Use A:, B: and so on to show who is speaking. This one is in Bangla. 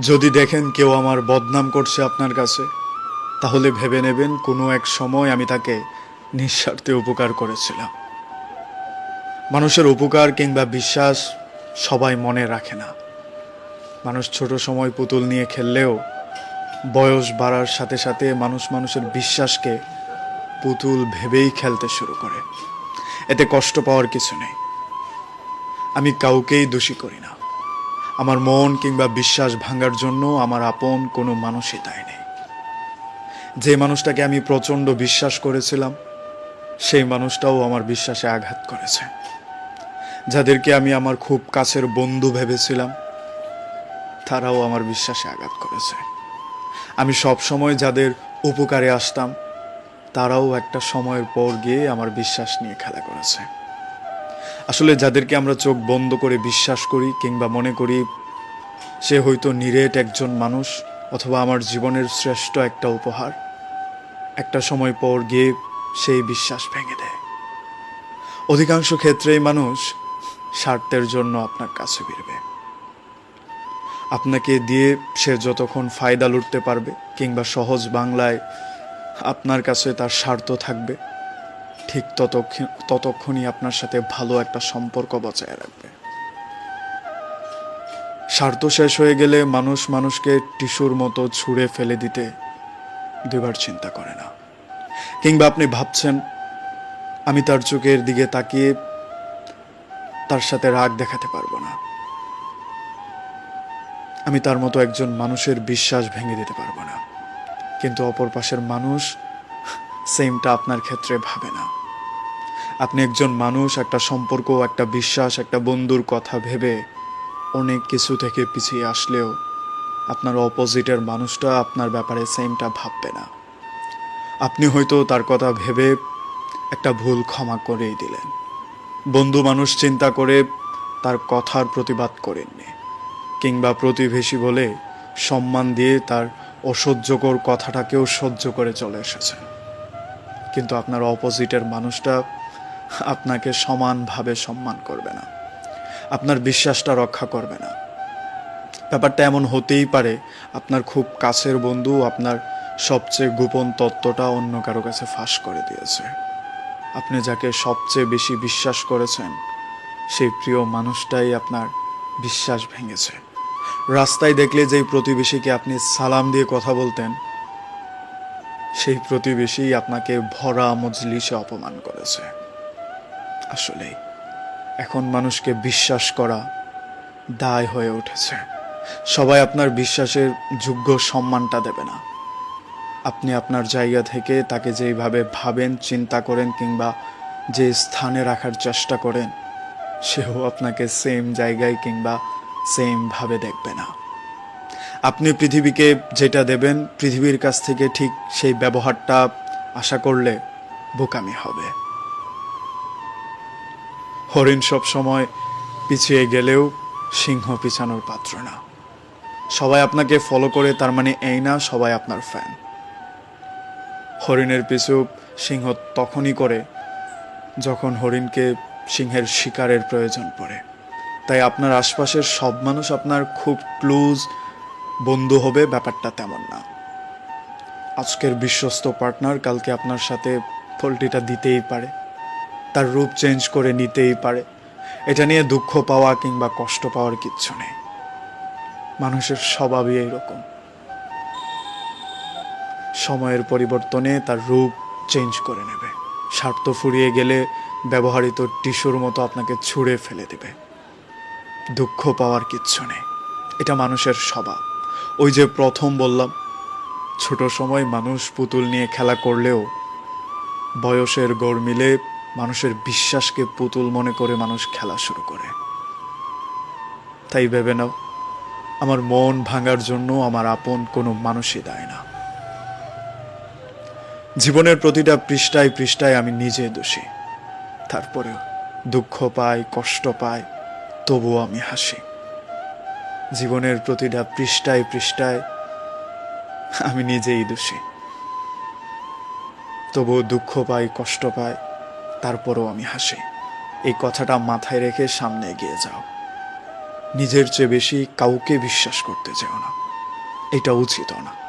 A: যদি দেখেন কেউ আমার বদনাম করছে আপনার কাছে, তাহলে ভেবে নেবেন কোনো এক সময় আমি তাকে নিঃস্বার্থে উপকার করেছিলাম। মানুষের উপকার কিংবা বিশ্বাস সবাই মনে রাখে না। মানুষ ছোট সময় পুতুল নিয়ে খেললেও বয়স বাড়ার সাথে সাথে মানুষ মানুষের বিশ্বাসকে পুতুল ভেবেই খেলতে শুরু করে। এতে কষ্ট পাওয়ার কিছু নেই। আমি কাউকেই দোষী করি না। আমার মন কিংবা বিশ্বাস ভাঙার জন্য আমার আপন কোনো মানুষই দায় নেই। যে মানুষটাকে আমি প্রচণ্ড বিশ্বাস করেছিলাম, সেই মানুষটাও আমার বিশ্বাসে আঘাত করেছে। যাদেরকে আমি আমার খুব কাছের বন্ধু ভেবেছিলাম, তারাও আমার বিশ্বাসে আঘাত করেছে। আমি সব সময় যাদের উপকারে আসতাম, তারাও একটা সময়ের পর গিয়ে আমার বিশ্বাস নিয়ে খেলা করেছে। আসলে যাদেরকে আমরা চোখ বন্ধ করে বিশ্বাস করি কিংবা মনে করি, সে হয়তো নিরেট একজন মানুষ অথবা আমার জীবনের শ্রেষ্ঠ একটা উপহার। একটা সময় পর গিয়ে সেই বিশ্বাস ভেঙে দেয়। অধিকাংশ ক্ষেত্রেই মানুষ স্বার্থের জন্য আপনার কাছে ফিরবে। আপনাকে দিয়ে সে যতক্ষণ ফায়দা লুটতে পারবে কিংবা সহজ বাংলায় আপনার কাছে তার স্বার্থ থাকবে ঠিক ততক্ষণ ততক্ষণই আপনার সাথে ভালো একটা সম্পর্ক বজায় রাখবে। স্বার্থ শেষ হয়ে গেলে মানুষ মানুষকে টিস্যুর মতো ছুঁড়ে ফেলে দিতে দুবার চিন্তা করে না। কিংবা আপনি ভাবছেন, আমি তার চোখের দিকে তাকিয়ে তার সাথে রাগ দেখাতে পারব না। আমি তার মতো একজন মানুষের বিশ্বাস ভেঙে দিতে পারব না। কিন্তু অপর পাশের মানুষ সেমটা আপনার ক্ষেত্রে ভাবে না। আপনি একজন মানুষ, একটা সম্পর্ক, একটা বিশ্বাস, একটা বন্ধুর কথা ভেবে অনেক কিছু থেকে পিছিয়ে আসলেও আপনার অপোজিটের মানুষটা আপনার ব্যাপারে সেমটা ভাববে না। আপনি হয়তো তার কথা ভেবে একটা ভুল ক্ষমা করেই দিলেন। বন্ধু মানুষ চিন্তা করে তার কথার প্রতিবাদ করেননি কিংবা প্রতিবেশী বলে সম্মান দিয়ে তার অসহ্যকর কথাটাকেও সহ্য করে চলে এসেছেন। কিন্তু আপনার অপোজিটের মানুষটা আপনাকে সমানভাবে সম্মান করবে না। আপনার বিশ্বাসটা রক্ষা করবে না। ব্যাপারটা এমন হতেই পারে, আপনার খুব কাছের বন্ধু আপনার সবচেয়ে গোপন তত্ত্বটা অন্য কারও কাছে ফাঁস করে দিয়েছে। আপনি যাকে সবচেয়ে বেশি বিশ্বাস করেছেন, সেই প্রিয় মানুষটাই আপনার বিশ্বাস ভেঙেছে। রাস্তায় দেখলে যেই প্রতিবেশীকে আপনি সালাম দিয়ে কথা বলতেন সেই প্রতিবেশী আপনাকে ভরা মজলিসে অপমান করেছে। আসলেই, এখন মানুষকে বিশ্বাস করা দায় হয়ে উঠেছে। সবাই আপনার বিশ্বাসের যোগ্য সম্মানটা দেবে না। আপনি আপনার জায়গা থেকে তাকে যেইভাবে ভাবেন, চিন্তা করেন কিংবা যে স্থানে রাখার চেষ্টা করেন, সেও আপনাকে সেম জায়গায় কিংবা সেমভাবে দেখবে না। আপনি পৃথিবীকে যেটা দেবেন, পৃথিবীর কাছ থেকে ঠিক সেই ব্যবহারটা আশা করলে বোকামি হবে। হরিণ সব সময় পিছিয়ে গেলেও সিংহ পিছানোর পাত্র না। সবাই আপনাকে ফলো করে, তার মানে এই না, সবাই আপনার ফ্যান হরিণের পিছু সিংহ তখনই করে যখন হরিণকে সিংহের শিকারের প্রয়োজন পড়ে। তাই আপনার আশপাশের সব মানুষ আপনার খুব ক্লোজ বন্ধু হবে, ব্যাপারটা তেমন না। আজকের বিশ্বস্ত পার্টনার কালকে আপনার সাথে ফলটিটা দিতেই পারে, তার রূপ চেঞ্জ করে নিতেই পারে। এটা নিয়ে দুঃখ পাওয়া কিংবা কষ্ট পাওয়ার কিচ্ছু নেই। মানুষের স্বভাবই এইরকম। সময়ের পরিবর্তনে তার রূপ চেঞ্জ করে নেবে। স্বার্থ ফুরিয়ে গেলে ব্যবহৃত টিস্যুর মতো আপনাকে ছুঁড়ে ফেলে দেবে। দুঃখ পাওয়ার কিচ্ছু নেই। এটা মানুষের স্বভাব। ওই যে প্রথম বললাম, ছোট সময় মানুষ পুতুল নিয়ে খেলা করলেও বয়সের গড় মিলে মানুষের বিশ্বাসকে পুতুল মনে করে মানুষ খেলা শুরু করে। তাই ভেবে নাও, আমার মন ভাঙার জন্য আমার আপন কোনো মানুষই দেয় না। জীবনের প্রতিটা পৃষ্ঠায় পৃষ্ঠায় আমি নিজে দোষী। তারপরেও দুঃখ পাই, কষ্ট পাই, তবুও আমি হাসি। জীবনের প্রতিটা পৃষ্ঠায় পৃষ্ঠায় আমি নিজেই দোষী। তবুও দুঃখ পাই, কষ্ট পাই, তারপরও আমি হাসি। এই কথাটা মাথায় রেখে সামনে এগিয়ে যাও। নিজের চেয়ে বেশি কাউকে বিশ্বাস করতে চাও না। এটা উচিত না।